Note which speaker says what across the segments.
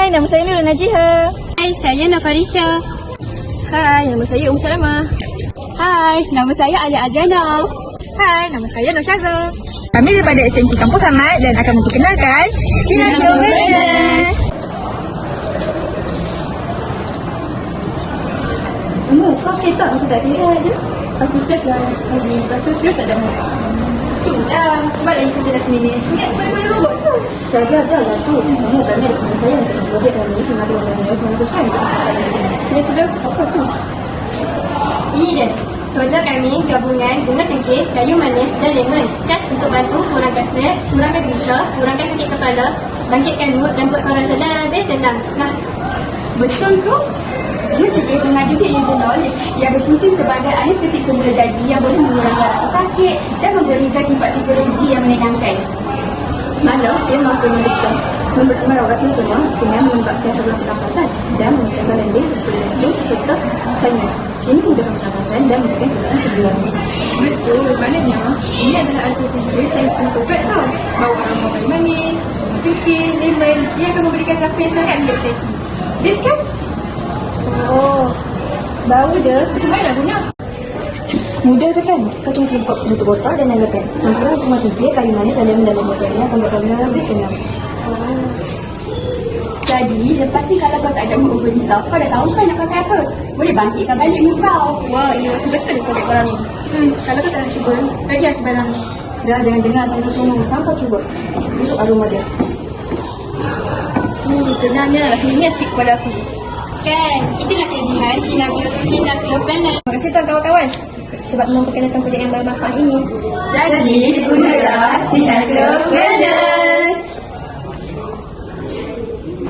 Speaker 1: Hai, nama saya Nurul Najiha.
Speaker 2: Hai, saya Nafarisha.
Speaker 1: Hai, nama saya Um Salamah.
Speaker 2: Hai, nama saya Alia Adriana.
Speaker 1: Hai, nama saya Nur Syazul. Kami daripada SMK Kampus Ahmad dan akan memperkenalkan Sinar Awareness. Hmm, kau ketak macam tak sihat je.
Speaker 2: Aku just lah hari Lepas tu terus ada mood.
Speaker 1: Tu dah, cuba lagi kerja minute. Ingat pada-pada robot tu. Saya dah lah tu. Kamu kami ada kepada saya untuk projek kami ni Sinar Awareness. Memang sesuai dengan pasal ini.
Speaker 2: Sini tu apa tu?
Speaker 1: Ini dia. Produk kami gabungan bunga cengkeh, kayu manis dan lemon. Cas untuk bantu kurangkan stres, kurangkan gelisah, kurangkan sakit kepala, bangkitkan mood dan buat korang lebih tenang. Nah,
Speaker 2: Betul tu? Dia cakap dengan bibit eugenol yang berfungsi sebagai anestetik semula jadi yang boleh mengurangkan rasa sakit dan memberikan sifat psikologi yang menenangkan.
Speaker 1: mana dia mampu memberikan merawat semua dengan menyebabkan saluran pernafasan dan memecahkan lendir, berlendir serta sinus. Ini memudahkan pernafasan dan memberikan keadaan sebulan.
Speaker 2: Betul, maknanya ini adalah alternatif saya untuk ubat tau. Bawa aroma kayu manis, cukir, lemon, dia akan memberikan rasa yang sangat relaksasi. Best kan?
Speaker 1: Oh, bau je.
Speaker 2: Macam mana nak guna?
Speaker 1: Mudah je kan? Kau cuma tutup tutup botol dan nyalakan. Campuran bunga cengkeh, kayu manis dan lemon dalam botol ini akan buatkan lebih tenang.
Speaker 2: Jadi, lepas ni kalau kau tak ada mood berrisau, kau dah tahu kan nak pakai apa? Boleh bangkitkan balik mood kau.
Speaker 1: Wah, ini macam betul ni projek korang ni.
Speaker 2: Hmm, kalau kau tak nak cuba, bagi aku barang ni.
Speaker 1: Dah, jangan dengar saya satu ngomong. Sekarang kau cuba. Itu aroma dia.
Speaker 2: Hmm, sebenarnya rasanya sikit kepada aku. Kan, itulah kelebihan Sinar Glow Planet.
Speaker 1: Terima kasih tuan kawan-kawan sebab memperkenalkan projek yang bermanfaat ini.
Speaker 2: Jadi, gunalah Sinar Wellness.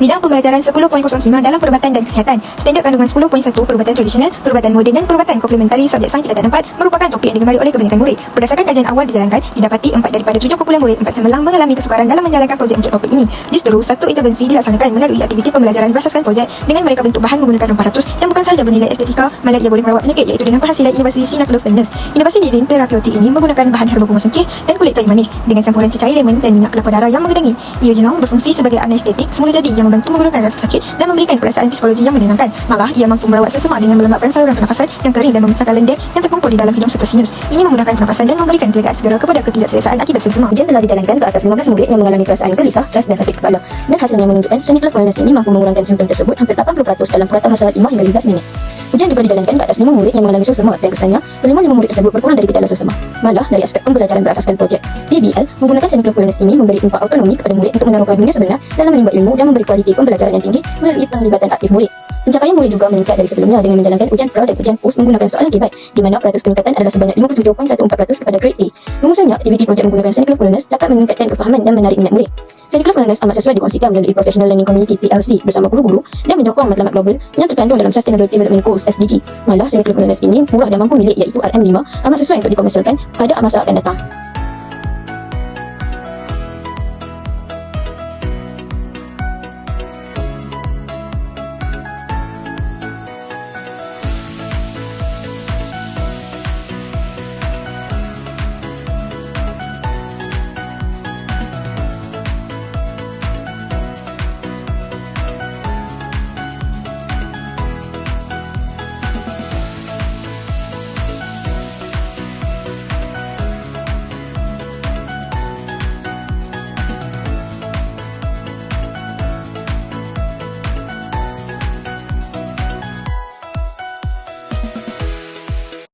Speaker 3: Bidang pembelajaran 10.05 dalam perubatan dan kesihatan. Standard kandungan 10.1 perubatan tradisional, perubatan moden dan perubatan komplementari subjek sains tingkatan 4 merupakan topik yang digemari oleh kebanyakan murid. Berdasarkan kajian awal dijalankan, didapati 4 daripada 7 kumpulan murid 4 semelang mengalami kesukaran dalam menjalankan projek untuk topik ini. Justru, satu intervensi dilaksanakan melalui aktiviti pembelajaran berasaskan projek dengan mereka bentuk bahan menggunakan rempah ratus yang bukan sahaja bernilai estetika, malah ia boleh merawat penyakit iaitu dengan penghasilan inovasi Wellness. Inovasi dinding terapeutik ini menggunakan bahan herba bunga sengkeh dan kulit kayu manis dengan campuran cecair lemon dan minyak kelapa darah yang menggenangi. Eugenol berfungsi sebagai anestetik semula jadi yang membantu mengurangkan rasa sakit dan memberikan perasaan psikologi yang menenangkan. Malah, ia mampu merawat sesemak dengan melembabkan saluran pernafasan yang kering dan memecahkan lendir yang terkumpul di dalam hidung serta sinus. Ini memudahkan pernafasan dan memberikan kelegaan segera kepada ketidakselesaan akibat selsema. Ujian telah dijalankan ke atas 15 murid yang mengalami perasaan gelisah, stres dan sakit kepala. Dan hasilnya menunjukkan Sonic Love Wellness ini mampu mengurangkan simptom tersebut hampir 80% dalam purata masa 5 hingga 15 minit. Ujian juga dijalankan ke atas 5 murid yang mengalami selsema dan kesannya kelima-lima murid tersebut berkurang dari gejala selsema. Malah, dari aspek pembelajaran berasaskan projek, PBL menggunakan Love Wellness ini memberi impak autonomi kepada murid untuk meneroka dunia sebenar dalam menimba ilmu dan memberi kualiti pembelajaran yang tinggi melalui penglibatan aktif murid. Pencapaian murid juga meningkat dari sebelumnya dengan menjalankan ujian pra dan ujian post menggunakan soalan kibat di mana peratus peningkatan adalah sebanyak 57.14% kepada grade A. Rumusannya, aktiviti projek menggunakan Love Wellness dapat meningkatkan kefahaman dan menarik minat murid. Love Wellness amat sesuai dikongsikan melalui Professional Learning Community PLC bersama guru-guru dan menyokong matlamat global yang terkandung dalam Sustainable Development Goals SDG. Malah, Love Wellness ini murah dan mampu milik iaitu RM5 amat sesuai untuk dikomersialkan pada masa akan datang.